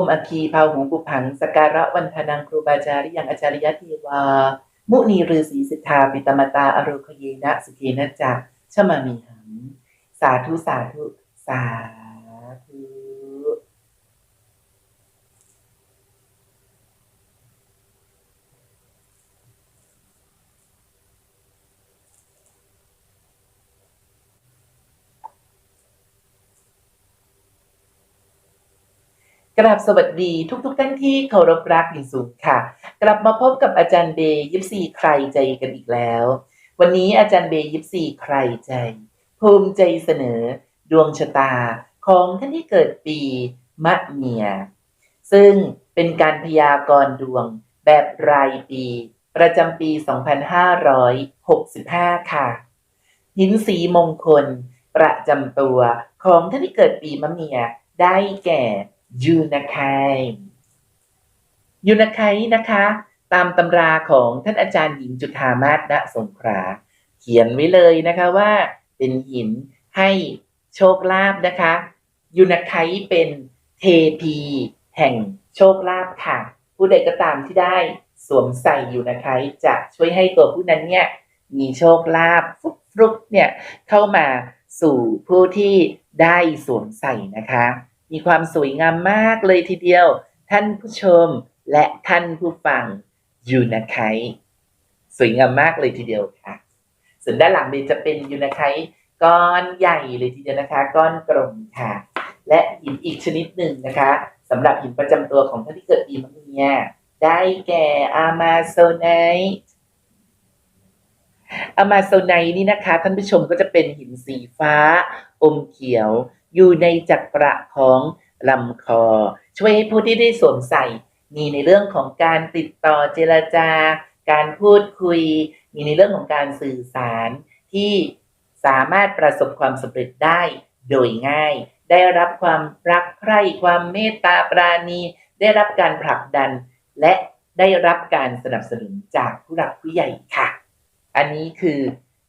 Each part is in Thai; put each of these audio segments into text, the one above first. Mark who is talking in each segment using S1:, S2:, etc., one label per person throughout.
S1: มอัคคีภาหงกุผังสกการะวันธนังครูบาอาจารย์ยังอาจาริยเทวา มุนีฤาษีสิทธาปิตมตาอโรคเยนะสุเกนะจักชมามีหังสาธุสาธุสาธุ กราบสวัสดีทุกๆทท่านที่เคารพรักอย่างสูงค่ะ กลับมาพบกับอาจารย์เบย์ยิปซีใครใจกันอีกแล้ว วันนี้อาจารย์เบย์ยิปซีใครใจภูมิใจเสนอ ดวงชะตาของท่านที่เกิดปีมะเมีย ซึ่งเป็นการพยากรณ์ดวงแบบรายปี ประจำปี 2565 ค่ะ หินสีมงคล ประจำตัวของท่านที่เกิดปีมะเมียได้แก่ ยูนาไคยูนาไคนะคะ ตามตำราของท่านอาจารย์หญิงจุฑามาศณสงขลาเขียนไว้เลยนะคะว่าเป็นหินให้โชคลาภนะคะยูนาไคเป็นเทพีแห่งโชคลาภค่ะ ผู้ใดก็ตามที่ได้สวมใส่ยูนาไคจะช่วยให้ตัวผู้นั้นเนี่ยมีโชคลาภฟุกฟุกเนี่ยเข้ามาสู่ผู้ที่ได้สวมใส่นะคะ มีความสวยงามมากเลยทีเดียว ท่านผู้ชมและท่านผู้ฟังยูนาไคสวยงามมากเลยทีเดียวค่ะ ส่วนด้านหลังเบจะเป็นยูนาไคก้อนใหญ่เลยทีเดียวนะคะ ก้อนกลมค่ะ และหินอีกชนิดหนึ่งนะคะสำหรับหินประจำตัวของท่านที่เกิดปีมะเมียได้แก่อามาโซไนท์อะมาโซไนท์นี่นะคะ ท่านผู้ชมก็จะเป็นหินสีฟ้า อมเขียว อยู่ในจักระของลำคอ ช่วยให้ผู้ที่ได้สวมใส่ มีในเรื่องของการติดต่อเจรจา การพูดคุย มีในเรื่องของการสื่อสารที่สามารถประสบความสำเร็จได้โดยง่าย ได้รับความรักใคร่ความเมตตาปราณี ได้รับการผลักดัน และได้รับการสนับสนุนจากผู้หลักผู้ใหญ่ค่ะ อันนี้คือ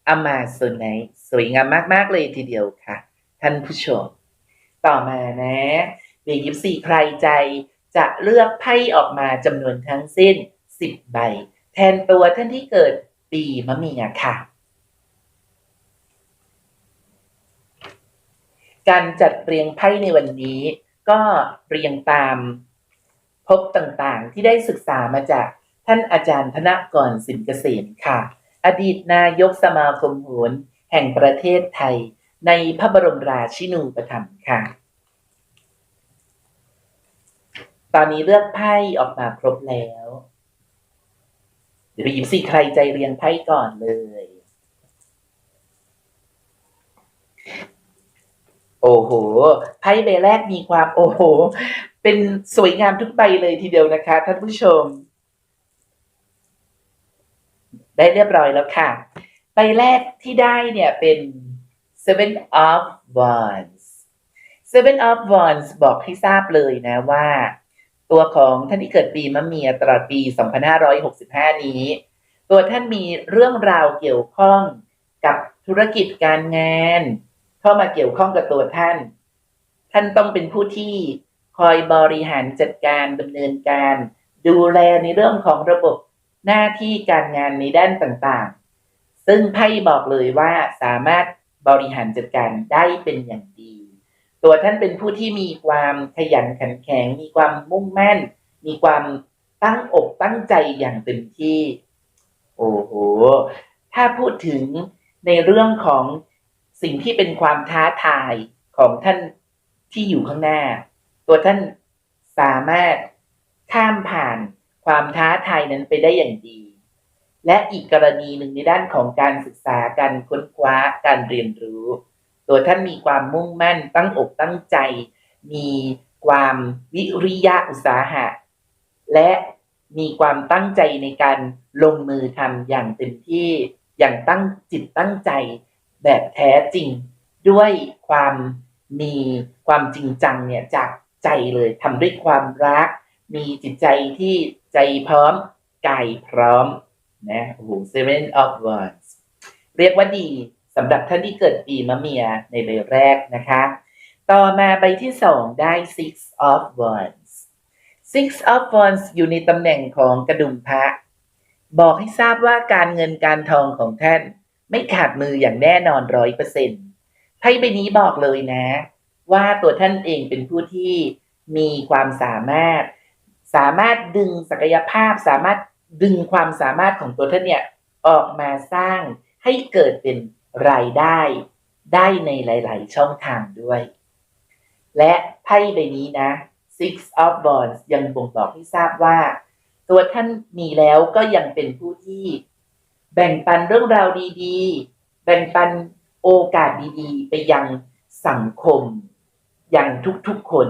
S1: อมาโซไนสวยงามมาก ๆ เลยทีเดียวค่ะ ท่านผู้ชม ต่อมานะเบียยิบสี่ใครใจจะเลือกไพ่ออกมาจำนวนทั้งสิ้น 10 ใบ แทนตัวท่านที่เกิดปีมะเมียค่ะ การจัดเรียงไพ่ในวันนี้ ก็เรียงตามพบต่างๆ ที่ได้ศึกษามาจากท่านอาจารย์ธนกรสินเกษมค่ะ อดีตนายกสมาคมโหรแห่งประเทศไทย ในพระบรมราชินูปถัมภ์ค่ะ ตอนนี้เลือกไพ่ออกมาครบแล้ว เดี๋ยวไปหยิบสิใครใจเรียงไพ่ก่อนเลย โอ้โห ไพ่ใบแรกมีความโอ้โห เป็นสวยงามทุกใบเลยทีเดียวนะคะ ท่านผู้ชม ได้เรียบร้อยแล้วค่ะ ใบแรกที่ได้เนี่ยเป็น seven of wands seven of wands บอกให้ทราบเลยนะว่า ตัวของท่านที่เกิดปีมะเมียตลอดปี 2565 นี้ ตัวท่านมีเรื่องราวเกี่ยวข้องกับธุรกิจการงาน เข้ามาเกี่ยวข้องกับตัวท่าน ท่านต้องเป็นผู้ที่คอยบริหารจัดการดำเนินการ ดูแลในเรื่องของระบบหน้าที่การงานในด้านต่างๆ ซึ่งไพ่บอกเลยว่าสามารถ บริหารจัดการได้เป็นอย่างดี ตัวท่านเป็นผู้ที่มีความขยันขันแข็ง มีความมุ่งมั่น มีความตั้งอกตั้งใจอย่างเต็มที่ โอ้โห ถ้าพูดถึงในเรื่องของสิ่งที่เป็นความท้าทายของท่านที่อยู่ข้างหน้า ตัวท่านสามารถข้ามผ่านความท้าทายนั้นไปได้อย่างดี และอีกกรณีหนึ่งในด้านของการศึกษาการค้นคว้าการเรียนรู้ ตัวท่านมีความมุ่งมั่นตั้งอกตั้งใจ มีความวิริยะอุตสาหะ และมีความตั้งใจในการลงมือทำอย่างเต็มที่อย่างตั้งจิตตั้งใจแบบแท้จริง ด้วยความมีความจริงจังเนี่ยจากใจเลยทำด้วยความรัก มีจิตใจที่ใจพร้อมกายพร้อม นะโอ้โห seven of wands เรียกว่าดีสำหรับท่านที่เกิดปีมะเมียในใบแรกนะคะ ต่อมาใบที่สองได้ six of wands Six of Wands อยู่ในตำแหน่งของกระดุมพระ บอกให้ทราบว่าการเงินการทองของท่าน ไม่ขาดมืออย่างแน่นอนร้อยเปอร์เซ็นต์ไพ่ใบนี้บอกเลยนะ ว่าตัวท่านเองเป็นผู้ที่มีความสามารถ สามารถดึงศักยภาพสามารถ ดึงความสามารถของตัวท่านเนี่ยออกมาสร้างให้เกิดเป็นรายได้ได้ในหลาย ๆ ช่องทางด้วย และไพ่ใบนี้นะ Six of Wands ยังบ่งบอกให้ทราบว่า ตัวท่านมีแล้วก็ยังเป็นผู้ที่ แบ่งปันเรื่องราวดีๆ แบ่งปันโอกาสดีๆ ไปยังสังคมอย่างทุกๆคน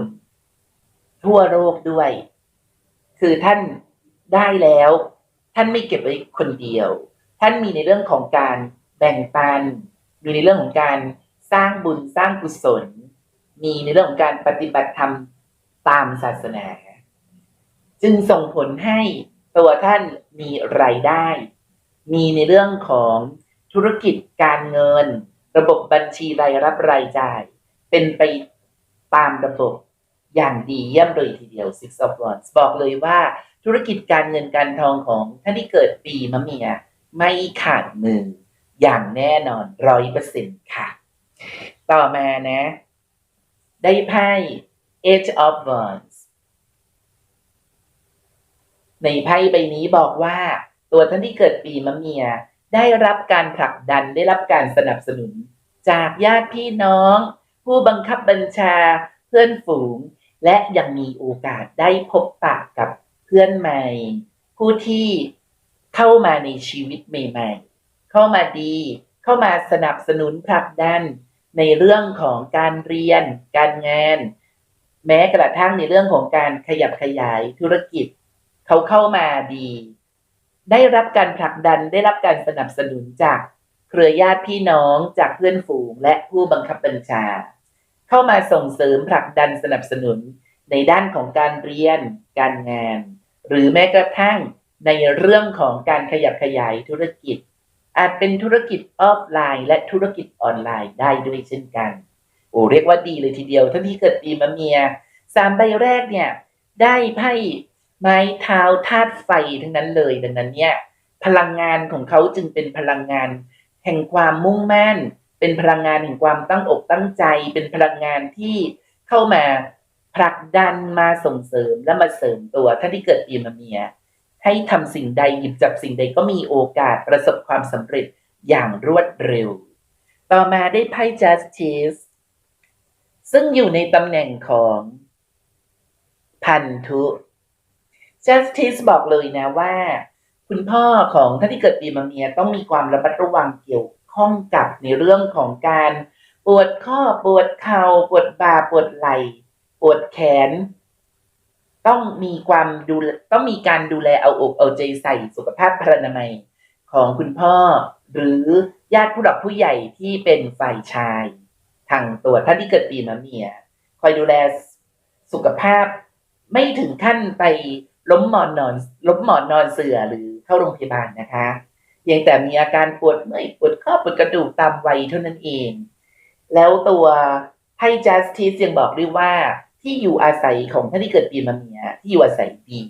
S1: ทั่วโลกด้วย คือท่านได้แล้ว ท่านไม่เก็บไว้คนเดียว ท่านมีในเรื่องของการแบ่งปัน มีในเรื่องของการสร้างบุญสร้างกุศล มีในเรื่องของการปฏิบัติธรรมตามศาสนา จึงส่งผลให้ตัวท่านมีรายได้ มีในเรื่องของธุรกิจการเงิน ระบบบัญชีรายรับรายจ่าย เป็นไปตามระบบ อย่างดีเยี่ยมเลยทีเดียว Six of Wands บอกเลยว่าธุรกิจการเงินการทองของท่านที่เกิดปีมะเมียไม่ขาดมืออย่างแน่นอนร้อยเปอร์เซ็นต์ค่ะ ต่อมานะ ได้ไพ่ Eight of Wands ในไพ่ใบนี้บอกว่า ตัวท่านที่เกิดปีมะเมีย ได้รับการผลักดันได้รับการสนับสนุน จากญาติพี่น้อง ผู้บังคับบัญชาเพื่อนฝูง และยังมีโอกาสได้พบปะกับเพื่อนใหม่ ผู้ที่เข้ามาในชีวิตใหม่ๆ เข้ามาดี เข้ามาสนับสนุนผลักดันในเรื่องของการเรียน การงาน แม้กระทั่งในเรื่องของการขยับขยายธุรกิจ เขาเข้ามาดี ได้รับการผลักดันได้รับการสนับสนุนจากเครือญาติพี่น้องจากเพื่อนฝูงและผู้บังคับบัญชา เข้ามาส่งเสริมผลักดันสนับสนุนในด้านของการเรียน การงาน หรือแม้กระทั่งในเรื่องของการขยับขยายธุรกิจ อาจเป็นธุรกิจออฟไลน์ และธุรกิจออนไลน์ได้ด้วยเช่นกัน โอ้เรียกว่าดีเลยทีเดียวท่านที่เกิดปีมะเมียสามใบแรกเนี่ยได้ไพ่ไม้เท้าธาตุไฟทั้งนั้นเลยดังนั้นเนี่ยพลังงานของเขาจึงเป็นพลังงาน แห่งความมุ่งมั่น เป็นพลังงานแห่งความตั้งอกตั้งใจ เป็นพลังงานที่เข้ามาผลักดันมาส่งเสริมและมาเสริมตัวท่านที่เกิดปีมะเมีย ให้ทำสิ่งใดหยิบจับสิ่งใดก็มีโอกาสประสบความสำเร็จอย่างรวดเร็ว ต่อมาได้ไพ่ justice ซึ่งอยู่ในตำแหน่งของพันธุ justice บอกเลยนะว่า คุณพ่อของท่านที่เกิดปีมะเมียต้องมีความระมัดระวังเกี่ยว ข้องกับในเรื่องของการปวดข้อปวดเข่าปวดบ่าปวดไหล่ปวดแขน ต้องมีความดูต้องมีการดูแลเอาอกเอาใจใส่สุขภาพพรรณนามัยของคุณพ่อ หรือญาติผู้หลักผู้ใหญ่ที่เป็นฝ่ายชายทางตัวท่านที่เกิดปีมะเมีย คอยดูแลสุขภาพ ไม่ถึงขั้นไปล้มหมอนนอน ล้มหมอนนอนเสื่อหรือเข้าโรงพยาบาลนะคะ เพียงแต่มีอาการปวดเมื่อยปวดข้อปวดกระดูกตามวัยเท่านั้นเอง แล้วตัวไพ่ justice ยังบอกด้วยว่าที่อยู่อาศัยของท่านที่เกิดปีมะเมียที่อยู่อาศัยดี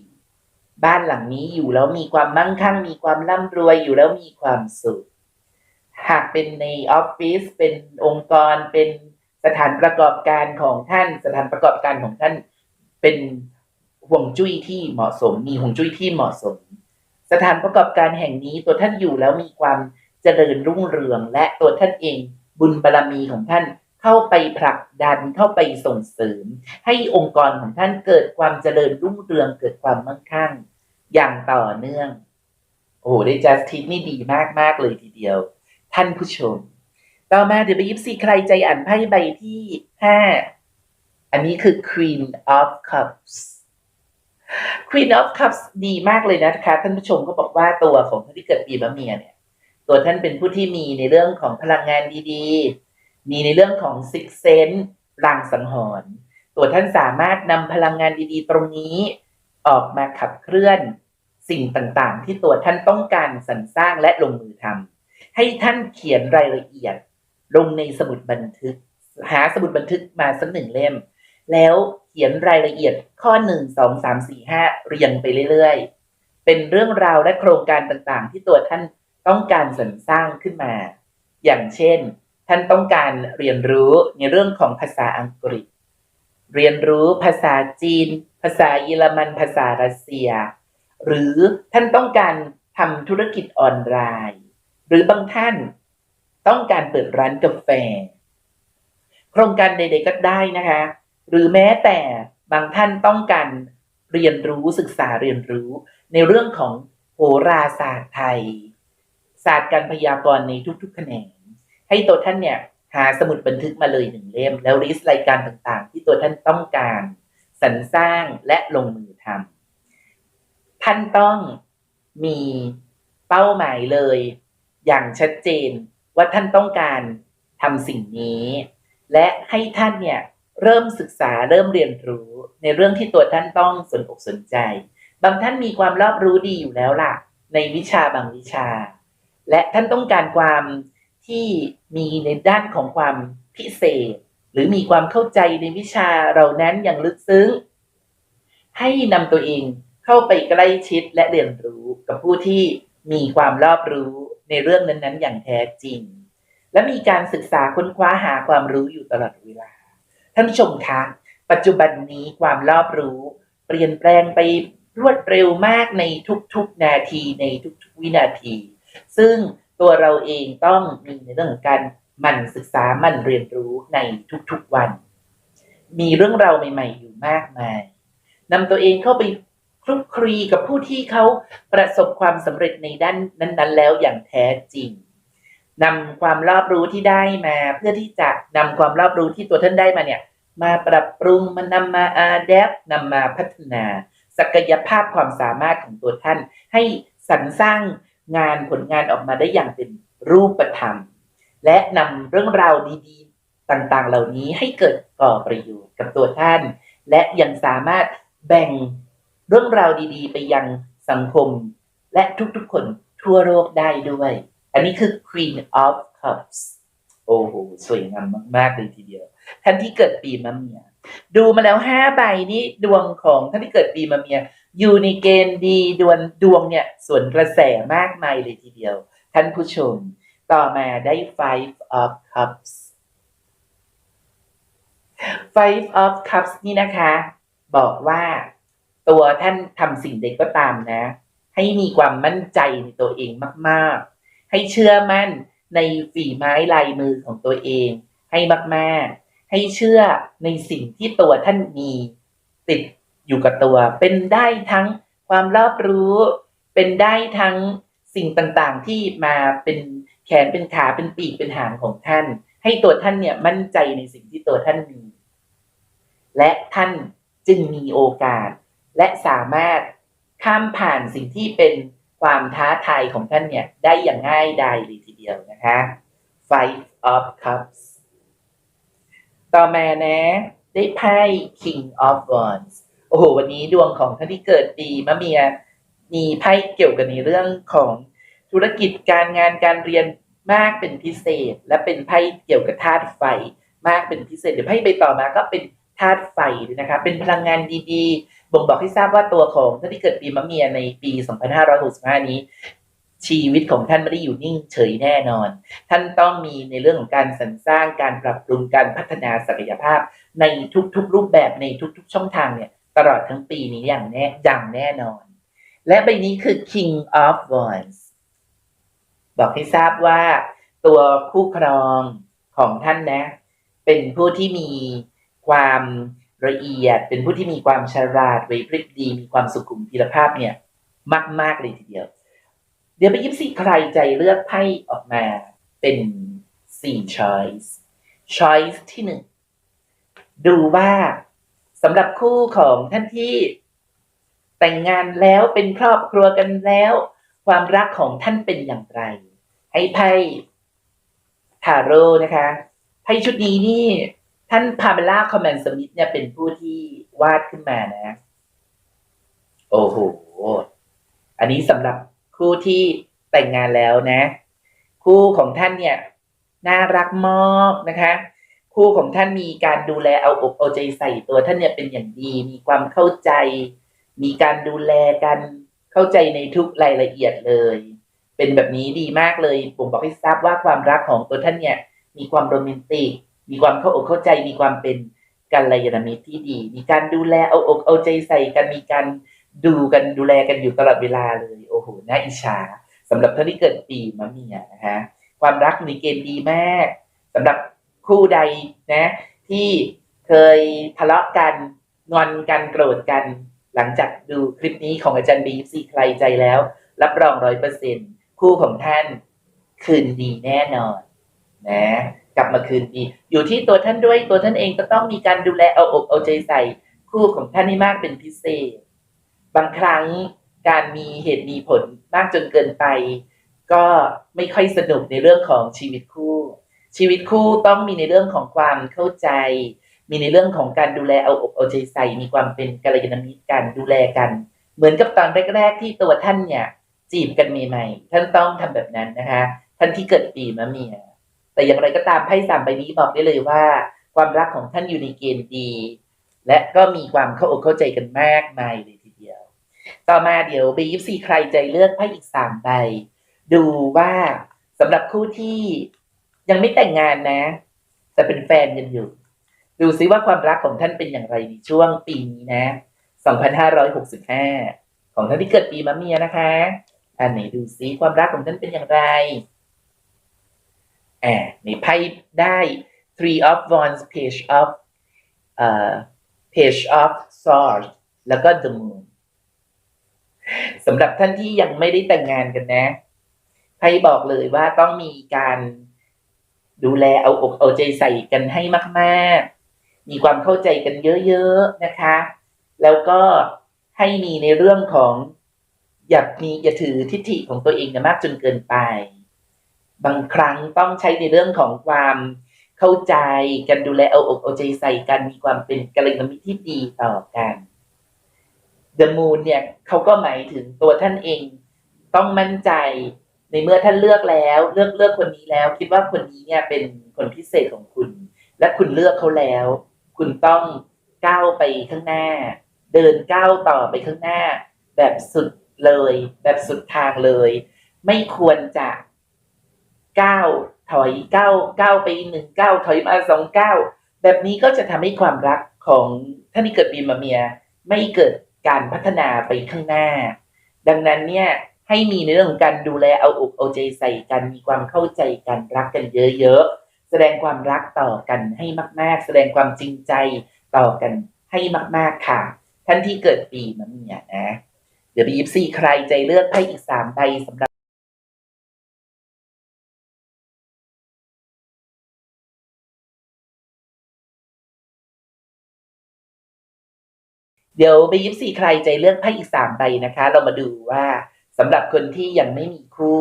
S1: บ้านหลังนี้อยู่แล้วมีความมั่งคั่ง มีความร่ำรวยอยู่แล้วมีความสุข หากเป็นในออฟฟิศเป็นองค์กรเป็นสถานประกอบการของท่านสถานประกอบการของท่านเป็นห่วงจุ้ยที่เหมาะสม มีห่วงจุ้ยที่เหมาะสม สถานประกอบการแห่งนี้ตัวท่านอยู่แล้วมีความเจริญรุ่งเรือง และตัวท่านเองบุญบารรมีของท่านเข้าไปผลักดันเข้าไปส่งเสริม ให้องค์กรของท่านเกิดความเจริญรุ่งเรืองเกิดความมั่งคั่ง อย่างต่อเนื่อง โอ้โหได้จัสติสนี่ดีมากมากเลยทีเดียว ท่านผู้ชม ต่อมาเดี๋ยวไปยิบซีใครใจอ่านไพ่ใบที่ห้าอันนี้คือ Queen of Cups Queen of Cups ดีมากเลยนะคะ ท่านผู้ชมก็บอกว่าตัวของท่านที่เกิดปีมะเมียเนี่ย ตัวท่านเป็นผู้ที่มีในเรื่องของพลังงานดีๆ มีในเรื่องของ Six Sense ลางสังหรณ์ตัวท่านสามารถนำพลังงานดีๆ ตรงนี้ออกมาขับเคลื่อนสิ่งต่างๆ ที่ตัวท่านต้องการสรรสร้างและลงมือทำให้ท่านเขียนรายละเอียด ลงในสมุดบันทึก หาสมุดบันทึกมาสักหนึ่งเล่ม แล้ว ขียนรายละเอียดข้อหนึ่งสองสามสี่ห้าเรียงไปเรื่อยๆ เป็นเรื่องราวและโครงการต่างๆ ที่ตัวท่านต้องการสรรสร้างขึ้นมา อย่างเช่น ท่านต้องการเรียนรู้ในเรื่องของภาษาอังกฤษ เรียนรู้ภาษาจีน ภาษาเยอรมัน ภาษารัสเซีย หรือท่านต้องการทำธุรกิจออนไลน์ หรือบางท่านต้องการเปิดร้านกาแฟ โครงการใดๆก็ได้นะคะ หรือแม้แต่บางท่านต้องการเรียนรู้ศึกษาเรียนรู้ ในเรื่องของโหราศาสตร์ไทย ศาสตร์การพยากรณ์ในทุกๆแขนง ให้ตัวท่านเนี่ยหาสมุดบันทึกมาเลยหนึ่งเล่ม แล้วลิสต์รายการต่างๆ ที่ตัวท่านต้องการสรรสร้างและลงมือทำท่านต้องมีเป้าหมายเลย อย่างชัดเจนว่าท่านต้องการทำสิ่งนี้ และให้ท่านเนี่ย เริ่มศึกษาเริ่มเรียนรู้ในเรื่องที่ตัวท่านต้องสนอกสนใจ บางท่านมีความรอบรู้ดีอยู่แล้วล่ะ ในวิชาบางวิชา และท่านต้องการความที่มีในด้านของความพิเศษ หรือมีความเข้าใจในวิชาเรานั้นอย่างลึกซึ้ง ให้นำตัวเองเข้าไปใกล้ชิดและเรียนรู้กับผู้ที่มีความรอบรู้ในเรื่องนั้นๆ อย่างแท้จริง และมีการศึกษาค้นคว้าหาความรู้อยู่ตลอดเวลา ท่านผู้ชมคะ ปัจจุบันนี้ความรอบรู้ เปลี่ยนแปลงไปรวดเร็วมากในทุกๆนาทีในทุกๆวินาที ซึ่งตัวเราเองต้องมีในเรื่องการหมั่นศึกษาหมั่นเรียนรู้ในทุกๆวัน มีเรื่องราวใหม่ ๆ อยู่มากมายนำตัวเองเข้าไปคลุกคลีกับผู้ที่เขาประสบความสำเร็จในด้านนั้น ๆ แล้วอย่างแท้จริง นำความรอบรู้ที่ได้มา เพื่อที่จะนำความรอบรู้ที่ตัวท่านได้มาเนี่ย มาปรับปรุงมันนำมาอาแดปนำมาพัฒนา ศักยภาพความสามารถของตัวท่าน ให้สรรสร้างงานผลงานออกมาได้อย่างเป็นรูปธรรม และนำเรื่องราวดีๆ ต่างๆ เหล่านี้ให้เกิดก่อประโยชน์กับตัวท่าน และยังสามารถแบ่งเรื่องราวดีๆ ไปยังสังคม และทุกๆคนทั่วโลกได้ด้วย อันนี้คือ Queen of Cups โอ้โหสวยงามมาก ๆ เลยทีเดียว ท่านที่เกิดปีมะเมีย ดูมาแล้วห้าใบนี้ดวงของท่านที่เกิดปีมะเมีย อยู่ในเกณฑ์ดีดวงดวงเนี่ยส่วนกระแสมากมายเลยทีเดียว ท่านผู้ชม ต่อมาได้ five of cups five of cups นี่นะคะ บอกว่าตัวท่านทำสิ่งใดก็ตามนะ ให้มีความมั่นใจในตัวเองมาก ๆ ให้เชื่อมั่นในฝีไม้ลายมือของตัวเอง ให้มากๆ ให้เชื่อในสิ่งที่ตัวท่านมีติดอยู่กับตัว เป็นได้ทั้งความรอบรู้ เป็นได้ทั้งสิ่งต่างๆ ที่มาเป็นแขนเป็นขาเป็นปีกเป็นหางของท่าน ให้ตัวท่านเนี่ยมั่นใจในสิ่งที่ตัวท่านมี และท่านจึงมีโอกาส และสามารถข้ามผ่านสิ่งที่เป็น ความท้าทายของท่านเนี่ย ได้อย่างง่ายดายเลยทีเดียวนะคะ Five of Cups ต่อมานะ ได้ไพ่ King of Wands โอ้โห วันนี้ดวงของท่านที่เกิดปีมะเมีย มีไพ่เกี่ยวกับในเรื่องของธุรกิจการงานการเรียนมากเป็นพิเศษ และเป็นไพ่เกี่ยวกับธาตุไฟ มากเป็นพิเศษเดี๋ยวไพ่ใบต่อมาก็เป็นธาตุไฟนะคะ เป็นพลังงานดีๆ บ่งบอกให้ทราบว่าตัวของท่านที่เกิดปีมะเมียในปี 2565 นี้ ชีวิตของท่านไม่ได้อยู่นิ่งเฉยแน่นอน ท่านต้องมีในเรื่องของการสรรสร้างการปรับปรุงการพัฒนาศักยภาพ ในทุกๆรูปแบบในทุก ๆ ช่องทางเนี่ยตลอดทั้งปีนี้อย่างแน่อย่างแน่นอน และใบนี้คือ King of Wands บอกให้ทราบว่าตัวคู่ครองของท่านนะ เป็นผู้ที่มีความ ละเอียดเป็นผู้ที่มีความฉลาดไหวพริบดีมีความสุขุมพีรภาพเนี่ย มาก ๆ เลยทีเดียว เดี๋ยวไปยิบสี่ใครใจเลือกไพ่ออกมาเป็นสี่ choice choice ที่หนึ่งดูว่าสำหรับคู่ของท่านที่แต่งงานแล้วเป็นครอบครัวกันแล้ว ความรักของท่านเป็นอย่างไร ให้ไพ่ทาโร่นะคะไพ่ชุดนี้นี่ ท่านพาเบลล่าคอมแมนสมิธเนี่ยเป็นผู้ที่วาดขึ้นมานะ โอ้โห อันนี้สำหรับคู่ที่แต่งงานแล้วนะ คู่ของท่านเนี่ย น่ารักมากนะคะ คู่ของท่านมีการดูแลเอาอกเอาใจใส่ตัวท่านเนี่ยเป็นอย่างดี มีความเข้าใจ มีการดูแลกันเข้าใจในทุกรายละเอียดเลย เป็นแบบนี้ดีมากเลยผมบอกให้ทราบว่าความรักของตัวท่านเนี่ย มีความโรแมนติก มีความเข้าอกเข้าใจมีความเป็นกัลยาณมิตรที่ดี มีการดูแลเอาอกเอาใจใส่กันมีการดูกันดูแลกันอยู่ตลอดเวลาเลย โอ้โหน่าอิจฉาสำหรับท่านที่เกิดปีมะเมียนะฮะความรักในเกณฑ์ดีมากสำหรับคู่ใดนะ ที่เคยทะเลาะกันงอนกันโกรธกัน หลังจากดูคลิปนี้ของอาจารย์บีซีใครใจแล้ว รับรองร้อยเปอร์เซ็นคู่ของท่านคืนดีแน่นอน นะ กลับมาคืนดี อยู่ที่ตัวท่านด้วยตัวท่านเองก็ต้องมีการดูแลเอาอกเอาใจใส่คู่ของท่านให้มากเป็นพิเศษ บางครั้งการมีเหตุมีผลมากจนเกินไป ก็ไม่ค่อยสนุกในเรื่องของชีวิตคู่ ชีวิตคู่ต้องมีในเรื่องของความเข้าใจ มีในเรื่องของการดูแลเอาอกเอาใจใส่ มีความเป็นกัลยาณมิตรกันดูแลกัน เหมือนกับตอนแรกๆที่ตัวท่านเนี่ยจีบกันใหม่ๆท่านต้องทำแบบนั้นนะคะ ท่านที่เกิดปีมะเมีย แต่อย่างไรก็ตามไพ่สามใบนี้บอกได้เลยว่า ความรักของท่านอยู่ในเกณฑ์ดี และก็มีความเข้าอกเข้าใจกันมากมายเลยทีเดียว ต่อมาเดี๋ยวบียิปซีใครใจเลือกไพ่อีกสามใบ ดูว่าสำหรับคู่ที่ยังไม่แต่งงานนะ แต่เป็นแฟนกันอยู่ ดูซิว่าความรักของท่านเป็นอย่างไรในช่วงปีนี้นะ2565 ของท่านที่เกิดปีมะเมียนะคะ อันไหนดูซิความรักของท่านเป็นอย่างไร อบในไพ่ได้ three of wands page of เอ่อ page of swords แล้วก็ the moon สำหรับท่านที่ยังไม่ได้แต่งงานกันนะไพ่บอกเลยว่าต้องมีการดูแลเอาอกเอาใจใส่กันให้มาก ๆ มีความเข้าใจกันเยอะ ๆ นะคะ แล้วก็ให้มีในเรื่องของ อย่ามีอย่าถือทิฏฐิของตัวเองนะมากจนเกินไป บางครั้งต้องใช้ในเรื่องของความเข้าใจกันดูแลเอาอกเอาใจใส่กันมีความเป็นกัลยาณมิตรที่ดีต่อกัน The Moon เนี่ยเขาก็หมายถึงตัวท่านเอง ต้องมั่นใจในเมื่อท่านเลือกแล้ว เลือกเลือกคนนี้แล้ว คิดว่าคนนี้เนี่ยเป็นคนพิเศษของคุณ และคุณเลือกเขาแล้ว คุณต้องก้าวไปข้างหน้า เดินก้าวต่อไปข้างหน้า แบบสุดเลย แบบสุดทางเลย ไม่ควรจะ ก้าวถอยก้าวก้าวไปหนึ่งก้าวถอยมาสองก้าวแบบนี้ก็จะทำให้ความรักของท่านที่เกิดปีมะเมีย ไม่เกิดการพัฒนาไปข้างหน้า ดังนั้นเนี่ยให้มีในเรื่องของการดูแลเอาอกเอาใจใส่กันมีความเข้าใจกันรักกันเยอะๆแสดงความรักต่อกันให้มาก ๆ แสดงความจริงใจต่อกันให้มาก ๆค่ะ ท่านที่เกิดปีมะเมียนะ เดี๋ยวบียิปซีใครใจเลือกไพ่อีกสามใบสำหรับ เดี๋ยวไปยิปซีใครใจเลือกไพ่อีกสามใบนะคะ เรามาดูว่าสำหรับคนที่ยังไม่มีคู่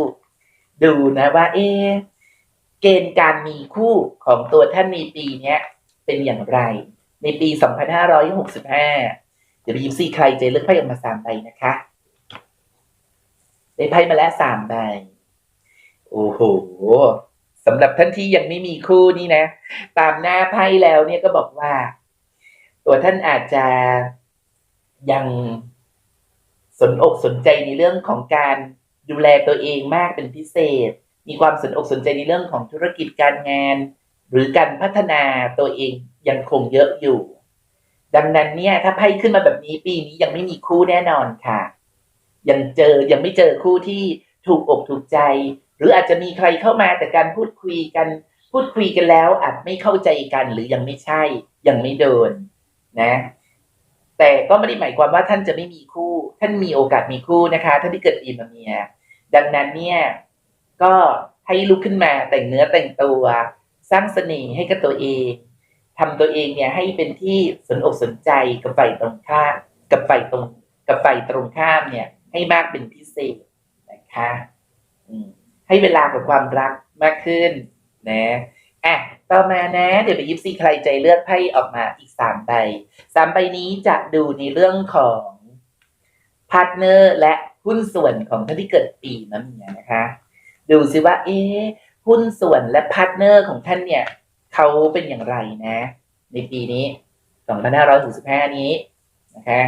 S1: ดูนะว่า เอเกณฑ์การมีคู่ของตัวท่านในปีนี้เป็นอย่างไร ในปี 2565 เดี๋ยวไปยิปซีใครใจเลือกไพ่ออกมาสามใบนะคะได้ไพ่มาแล้วสามใบโอ้โหสำหรับท่านที่ยังไม่มีคู่นี่นะ ตามหน้าไพ่แล้วเนี่ยก็บอกว่า ตัวท่านอาจจะ ยังสนอกสนใจในเรื่องของการดูแลตัวเองมากเป็นพิเศษ มีความสนอกสนใจในเรื่องของธุรกิจการงาน หรือการพัฒนาตัวเองยังคงเยอะอยู่ ดังนั้นเนี่ย ถ้าไพ่ขึ้นมาแบบนี้ปีนี้ยังไม่มีคู่แน่นอนค่ะ ยังเจอยังไม่เจอคู่ที่ถูกอกถูกใจ หรืออาจจะมีใครเข้ามาแต่การพูดคุยกันพูดคุยกันแล้วอาจไม่เข้าใจกันหรือยังไม่ใช่ยังไม่โดนนะ แต่ก็ไม่ได้หมายความว่าท่านจะไม่มีคู่ ท่านมีโอกาสมีคู่นะคะท่านที่เกิดปีมะเมีย ดังนั้นเนี่ยก็ให้ลุกขึ้นมาแต่งเนื้อแต่งตัว สร้างเสน่ห์ให้กับตัวเองทำตัวเองเนี่ยให้เป็นที่สนอกสนใจกับฝ่ายตรงข้ามกับฝ่ายตรงกับฝ่ายตรงข้ามเนี่ย ให้มากเป็นพิเศษนะคะให้เวลากับความรักมากขึ้นนะ อะต่อมานะ เดี๋ยวไปยิปซีใครใจเลือกไพ่ออกมาอีกสามใบสามใบนี้จะดูในเรื่องของพาร์ทเนอร์และหุ้นส่วนของท่านที่เกิดปีมะเมียนะคะ ดูซิว่า เอ๊ะหุ้นส่วนและพาร์ทเนอร์ของท่านเนี่ยเขาเป็นอย่างไรนะ ในปีนี้2565นี้นะคะ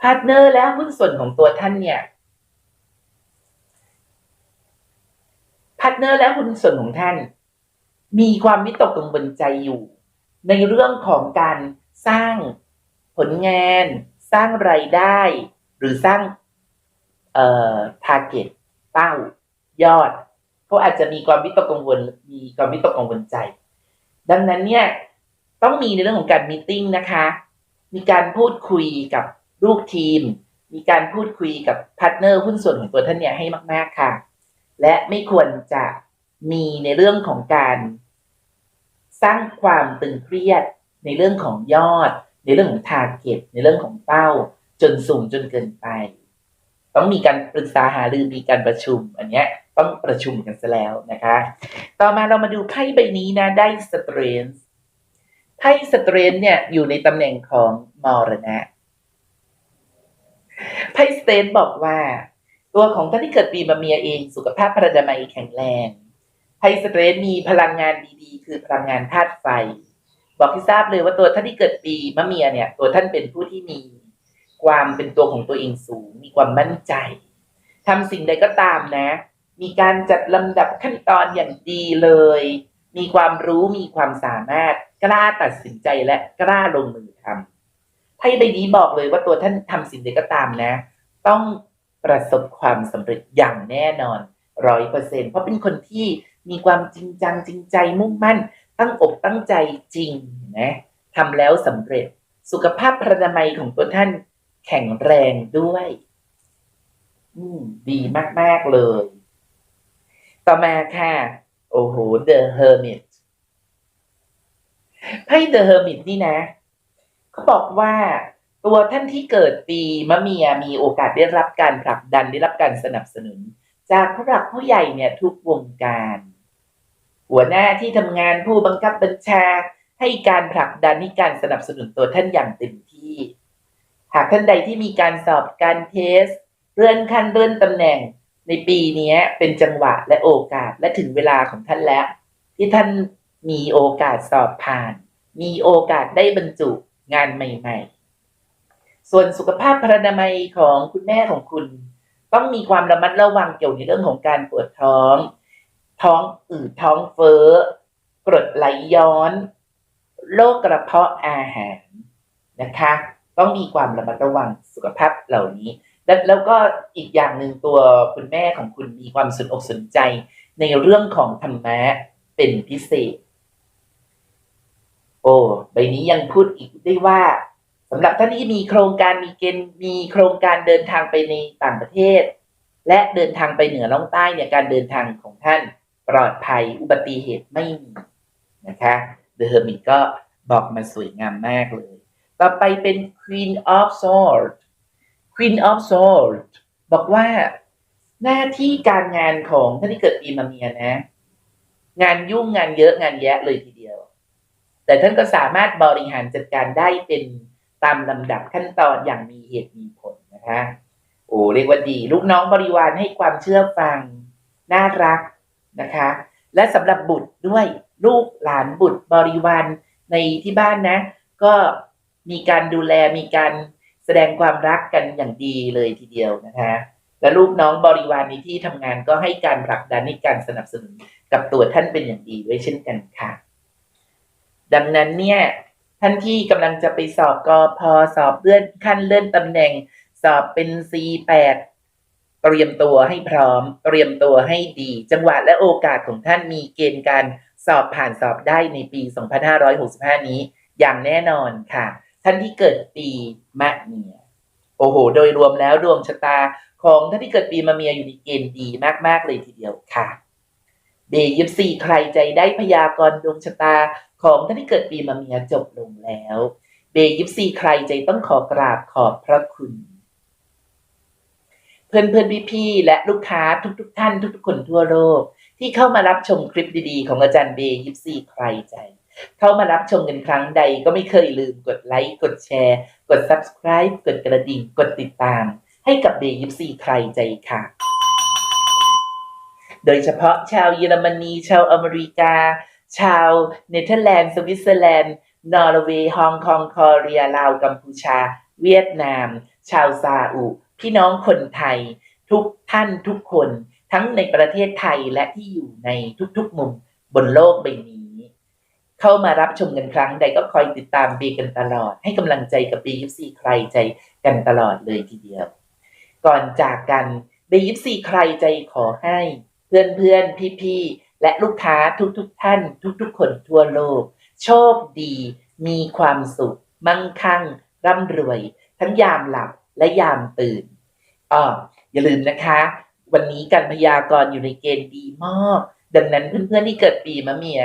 S1: พาร์ทเนอร์และหุ้นส่วนของตัวท่านเนี่ยพาร์ทเนอร์และหุ้นส่วนของท่าน มีความวิตกกังวลใจอยู่ ในเรื่องของการสร้างผลงาน สร้างรายได้ หรือสร้างเอ่อ target เป้ายอดเขาอาจจะมีความวิตกกังวลมีความวิตกกังวลใจ ดังนั้นเนี่ยต้องมีในเรื่องของการมีติ้งนะคะ มีการพูดคุยกับลูกทีม มีการพูดคุยกับพาร์ทเนอร์หุ้นส่วนของตัวท่านเนี่ยให้มาก ๆค่ะ และไม่ควรจะมีในเรื่องของการ สร้างความตึงเครียดในเรื่องของยอด ในเรื่องของ target ในเรื่องของเป้า จนสูงจนเกินไป ต้องมีการปรึกษาหารือมีการประชุม อันเนี้ยต้องประชุมกันซะแล้วนะคะ ต่อมาเรามาดูไพ่ใบนี้นะได้สเตรนส์ไพ่สเตรนส์เนี่ยอยู่ในตำแหน่งของมรณะไพ่สเตรนส์บอกว่า ตัวของท่านที่เกิดปีมะเมียเอง สุขภาพพระนามัยแข็งแรง ไพ่สเตรนส์มีพลังงานดีๆ คือพลังงานธาตุไฟ บอกที่ทราบเลยว่าตัวท่านที่เกิดปีมะเมียเนี่ย ตัวท่านเป็นผู้ที่มีความเป็นตัวของตัวเองสูง มีความมั่นใจทำสิ่งใดก็ตามนะ มีการจัดลำดับขั้นตอนอย่างดีเลย มีความรู้มีความสามารถกล้าตัดสินใจและกล้าลงมือทำไพ่ใบนี้บอกเลยว่าตัวท่านทำสิ่งใดก็ตามนะ ต้องประสบความสำเร็จอย่างแน่นอนร้อยเปอร์เซ็นเพราะเป็นคนที่ มีความจริงจังจริงใจมุ่งมั่น ตั้งอกตั้งใจจริงนะทำแล้วสำเร็จสุขภาพพรรณนามัยของตัวท่านแข็งแรงด้วย อืม ดีมาก ๆ เลย ต่อมาค่ะ โอ้โห The Hermit ไพ่ The Hermit นี่นะ เขาบอกว่าตัวท่านที่เกิดปีมะเมียมีโอกาสได้รับการผลักดันได้รับการสนับสนุน จากผู้หลักผู้ใหญ่เนี่ยทุกวงการ หัวหน้าที่ทำงานผู้บังคับบัญชา ให้การผลักดันให้การสนับสนุนตัวท่านอย่างเต็มที่ หากท่านใดที่มีการสอบการเทส เลื่อนขั้นเลื่อนตำแหน่งในปีนี้เป็นจังหวะและโอกาสและถึงเวลาของท่านแล้ว ที่ท่านมีโอกาสสอบผ่าน มีโอกาสได้บรรจุงานใหม่ ๆ ส่วนสุขภาพพรรณนามัยของคุณแม่ของคุณ ต้องมีความระมัดระวังเกี่ยวในเรื่องของการปวดท้อง ท้องอืดท้องเฟ้อกรดไหลย้อน โรคกระเพาะอาหารนะคะ ต้องมีความระมัดระวังสุขภาพเหล่านี้ แล้วแล้วก็อีกอย่างหนึ่งตัวคุณแม่ของคุณมีความสนอกสนใจ ในเรื่องของธรรมะเป็นพิเศษ โอ้ใบนี้ยังพูดอีกได้ว่าสำหรับท่านที่มีโครงการมีเกณฑ์มีโครงการเดินทางไปในต่างประเทศ และเดินทางไปเหนือล่องใต้เนี่ยการเดินทางของท่าน ปลอดภัยอุบัติเหตุไม่มีนะคะ The Hermit ก็บอกมาสวยงามมากเลย ต่อไปเป็น Queen of Swords Queen of Swords บอกว่าหน้าที่การงานของท่านที่เกิดปีมะเมียนะ งานยุ่งงานเยอะงานแยะเลยทีเดียว แต่ท่านก็สามารถบริหารจัดการได้เป็นตามลำดับขั้นตอนอย่างมีเหตุมีผลนะคะ โอ้เรียกว่าดี ลูกน้องบริวารให้ความเชื่อฟัง น่ารัก นะคะ และสำหรับบุตรด้วยลูกหลานบุตรบริวารในที่บ้านนะ ก็มีการดูแลมีการแสดงความรักกันอย่างดีเลยทีเดียวนะคะและลูกน้องบริวารในที่ทำงานก็ให้การผลักดันให้การสนับสนุนกับตัวท่านเป็นอย่างดีด้วยเช่นกันค่ะ ดังนั้นเนี่ยท่านที่กำลังจะไปสอบกอพอสอบเลื่อนขั้นเลื่อนตำแหน่ง สอบเป็น C8 เตรียมตัวให้พร้อม เตรียมตัวให้ดี จังหวะและโอกาสของท่านมีเกณฑ์การสอบผ่านสอบได้ในปี 2565 นี้ อย่างแน่นอนค่ะ ท่านที่เกิดปีมะเมียโอ้โห โดยรวมแล้วดวงชะตาของท่านที่เกิดปีมะเมียอยู่ในเกณฑ์ดีมากๆเลยทีเดียวค่ะเบยิบสี่ใครใจได้พยากรณ์ดวงชะตาของท่านที่เกิดปีมะเมียจบลงแล้วเบยิบสี่ใครใจต้องขอกราบขอบพระคุณ พื่อนเพื่อนพี่พี่ๆและลูกค้าทุกๆทท่านทุก ๆ คนทั่วโลก ที่เข้ามารับชมคลิปดีๆ ของอาจารย์เบย์ยิบสี่ใครใจ เข้ามารับชมกันครั้งใดก็ไม่เคยลืมกดไลค์กดแชร์ กด subscribe กดกระดิ่งกดติดตาม ให้กับเบย์ยิบสี่ใครใจค่ะ โดยเฉพาะชาวเยอรมนี ชาวอเมริกา ชาวเนเธอร์แลนด์สวิตเซอร์แลนด์นอร์เวย์ฮ่องกงคอเรียลาวกัมพูชา เวียดนาม ชาวซาอุ พี่น้องคนไทยทุกท่านทุกคนทั้งในประเทศไทยและที่อยู่ในทุกๆมุมบนโลกใบนี้ เข้ามารับชมกันครั้งใดก็คอยติดตามบีกันตลอด ให้กำลังใจกับบียิปซีใครใจกันตลอดเลยทีเดียว ก่อนจากกันบียิปซีใครใจขอให้ เพื่อนเพื่อนพี่พี่ๆและลูกค้าทุกๆทท่าน ทุกๆ คนทั่วโลก โชคดี มีความสุข มั่งคั่ง ร่ำรวย ทั้งยามหลับและยามตื่น อ้ออย่าลืมนะคะ วันนี้การพยากรณ์อยู่ในเกณฑ์ดีมาก ดังนั้นเพื่อนๆที่เกิดปีมะเมีย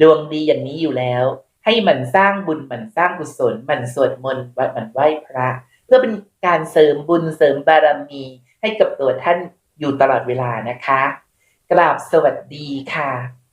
S1: ดวงดีอย่างนี้อยู่แล้ว ให้มันสร้างบุญมันสร้างกุศลมันสวดมนต์วัดมันไหว้พระ เพื่อเป็นการเสริมบุญเสริมบารมีให้กับตัวท่านอยู่ตลอดเวลานะคะ กราบสวัสดีค่ะ